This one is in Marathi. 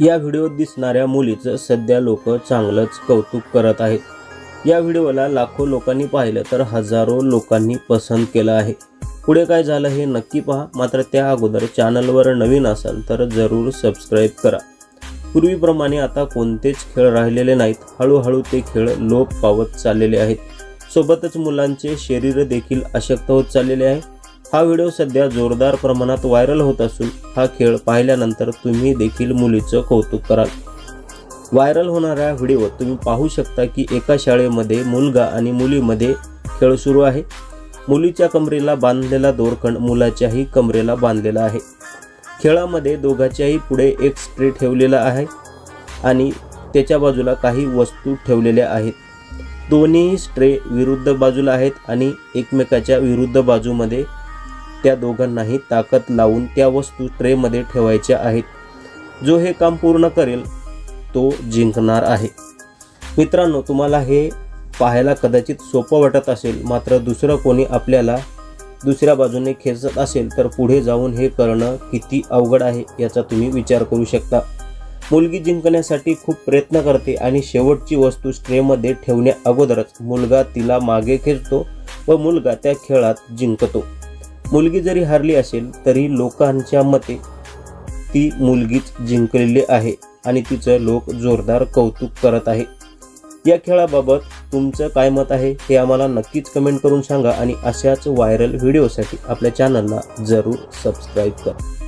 या व्हिडिओत दिसणाऱ्या मुलीचं सध्या लोक चांगलंच कौतुक करत आहेत. या व्हिडिओला लाखो लोकांनी पाहिलं तर हजारो लोकांनी पसंत केलं आहे. पुढे काय झालं हे नक्की पहा. मात्र त्या अगोदर चॅनलवर नवीन असाल तर जरूर सबस्क्राईब करा. पूर्वीप्रमाणे आता कोणतेच खेळ राहिलेले नाहीत. हळूहळू ते खेळ लोप पावत चाललेले आहेत. सोबतच मुलांचे शरीर देखील अशक्त होत चाललेले आहे. हा व्हिडिओ सध्या जोरदार प्रमाणात व्हायरल होत असून हा खेळ पाहिल्यानंतर तुम्ही देखील मुलीचं कौतुक कराल. व्हायरल होणाऱ्या व्हिडिओ तुम्ही पाहू शकता की एका शाळेमध्ये मुलगा आणि मुलीमध्ये खेळ सुरू आहे. मुलीच्या कमरेला बांधलेला दोरखंड मुलाच्याही कमरेला बांधलेला आहे. खेळामध्ये दोघाच्याही पुढे एक स्ट्रे ठेवलेला आहे आणि त्याच्या बाजूला काही वस्तू ठेवलेल्या आहेत. दोन्ही स्ट्रे विरुद्ध बाजूला आहेत आणि एकमेकाच्या विरुद्ध बाजूमध्ये त्या दोघांनाही ताकद लावून त्या वस्तू ट्रेमध्ये ठेवायच्या आहेत. जो हे काम पूर्ण करेल तो जिंकणार आहे. मित्रांनो तुम्हाला हे पाहायला कदाचित सोपं वाटत असेल मात्र दुसरं कोणी आपल्याला दुसऱ्या बाजूने खेचत असेल तर पुढे जाऊन हे करणं किती अवघड आहे याचा तुम्ही विचार करू शकता. मुलगी जिंकण्यासाठी खूप प्रयत्न करते आणि शेवटची वस्तू स्ट्रेमध्ये ठेवण्या अगोदरच मुलगा तिला मागे खेचतो व मुलगा त्या खेळात जिंकतो. मुलगी जरी हारली असेल तरी लोकांच्या मते ती मुलगीच जिंकलेली आहे आणि तिचं लोक जोरदार कौतुक करत आहे. या खेळाबाबत तुमचं काय मत आहे हे आम्हाला नक्कीच कमेंट करून सांगा आणि अशाच व्हायरल व्हिडिओसाठी आपल्या चॅनलला जरूर सबस्क्राईब करा.